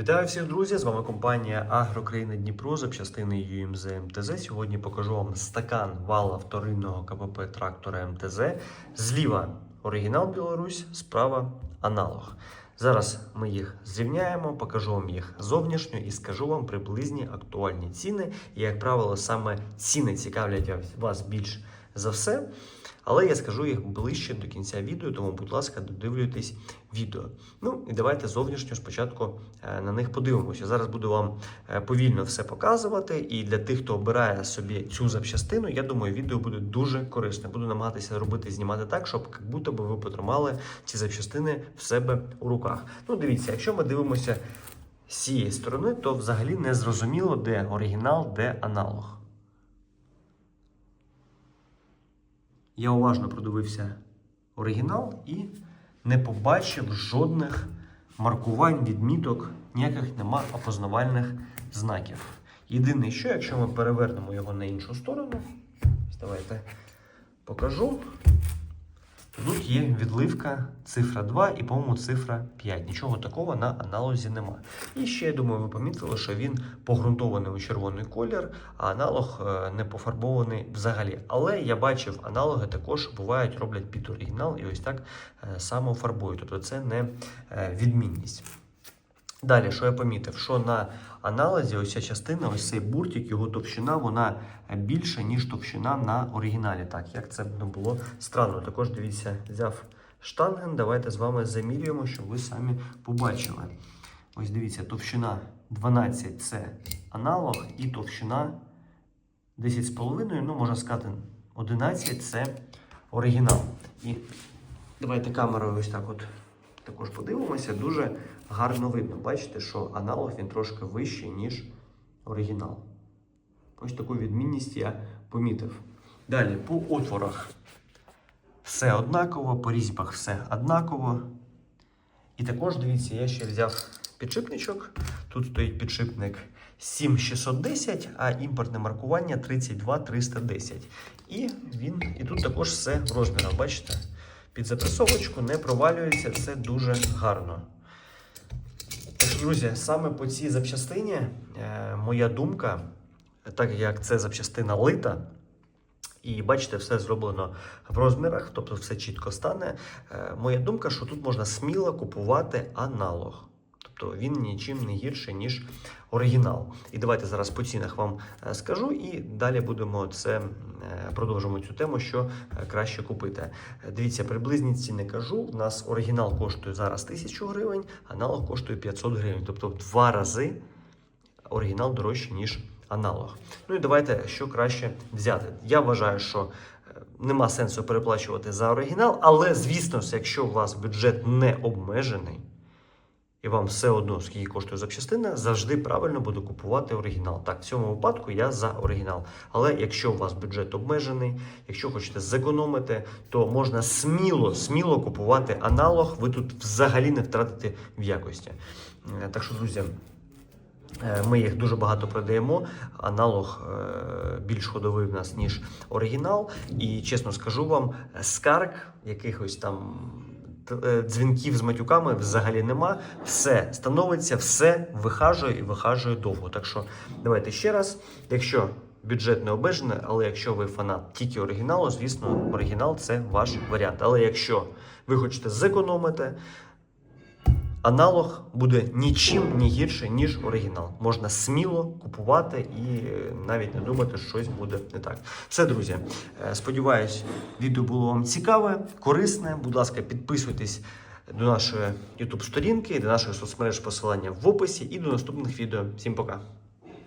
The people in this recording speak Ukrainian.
Вітаю всіх, друзі! З вами компанія Агрокраїна Дніпро запчастини UMZ МТЗ. Сьогодні покажу вам стакан вала вторинного КПП трактора МТЗ. Зліва оригінал Білорусь, справа аналог. Зараз ми їх зрівняємо, покажу вам їх зовнішньо і скажу вам приблизні актуальні ціни. І, як правило, саме ціни цікавлять вас більш за все. Але я скажу їх ближче до кінця відео, тому, будь ласка, додивлюйтесь відео. Ну і давайте зовнішньо спочатку е, на них подивимося. Зараз буду вам е, повільно все показувати. І для тих, хто обирає собі цю запчастину, я думаю, відео буде дуже корисне. Буду намагатися робити знімати так, щоб як будто би ви потримали ці запчастини в себе у руках. Ну, дивіться, якщо ми дивимося з цієї сторони, то взагалі не зрозуміло, де оригінал, де аналог. Я уважно продивився оригінал і не побачив жодних маркувань, відміток, ніяких нема опознавальних знаків. Єдине, що якщо ми перевернемо його на іншу сторону, давайте покажу. Тут є відливка цифра 2 і, по-моєму, цифра 5. Нічого такого на аналозі нема. І ще, я думаю, ви помітили, що він погрунтований у червоний колір, а аналог е, не пофарбований взагалі. Але я бачив, аналоги також бувають, роблять під оригінал і ось так е, само фарбують. Тобто це не е, відмінність. Далі, що я помітив, що на аналізі ось ця частина, ось цей буртик, його товщина, вона більша, ніж товщина на оригіналі. Так, як це не було странно. Також дивіться, взяв штанген. Давайте з вами замірюємо, щоб ви самі побачили. Ось дивіться, товщина 12 це аналог, і товщина 10,5, ну, можна сказати, 11 це оригінал. І давайте камерою ось так от також подивимося, дуже гарно видно. Бачите, що аналог він трошки вищий, ніж оригінал. Ось таку відмінність я помітив. Далі, по отворах все однаково, по різьбах все однаково. І також, дивіться, я ще взяв підшипничок. Тут стоїть підшипник 7610, а імпортне маркування 32310. І він, і тут також все в розмірах, бачите? Під запресовочку не провалюється, це дуже гарно. Що, друзі, саме по цій запчастині е, моя думка, так як це запчастина лита, і бачите, все зроблено в розмірах, тобто все чітко стане. Е, моя думка, що тут можна сміло купувати аналог. Тобто він нічим не гірший, ніж оригінал. І давайте зараз по цінах вам е, скажу, і далі будемо це е, продовжимо цю тему, що е, краще купити. Дивіться, приблизні ціни кажу. У нас оригінал коштує зараз 1000 гривень, аналог коштує 500 гривень. Тобто в два рази оригінал дорожче, ніж аналог. Ну і давайте що краще взяти. Я вважаю, що нема сенсу переплачувати за оригінал, але звісно, якщо у вас бюджет не обмежений. І вам все одно, скільки коштує запчастина, завжди правильно буде купувати оригінал. Так, в цьому випадку я за оригінал. Але якщо у вас бюджет обмежений, якщо хочете зекономити, то можна сміло, сміло купувати аналог. Ви тут взагалі не втратите в якості. Е, Так що, друзі. Е, Ми їх дуже багато продаємо. Аналог е, більш ходовий в нас, ніж оригінал. І чесно скажу вам, скарг якихось там дзвінків з матюками взагалі нема. Все становиться, все вихажує і вихажує довго. Так що давайте ще раз. Якщо бюджет не обмежений, але якщо ви фанат тільки оригіналу, звісно, оригінал це ваш варіант. Але якщо ви хочете зекономити, Аналог буде нічим не гірше, ніж оригінал. Можна сміло купувати і е, навіть не думати, що щось буде не так. Все, друзі. е, Сподіваюсь, відео було вам цікаве, корисне. Будь ласка, підписуйтесь до нашої YouTube сторінки, до наших соцмереж посилання в описі і до наступних відео. Всім пока.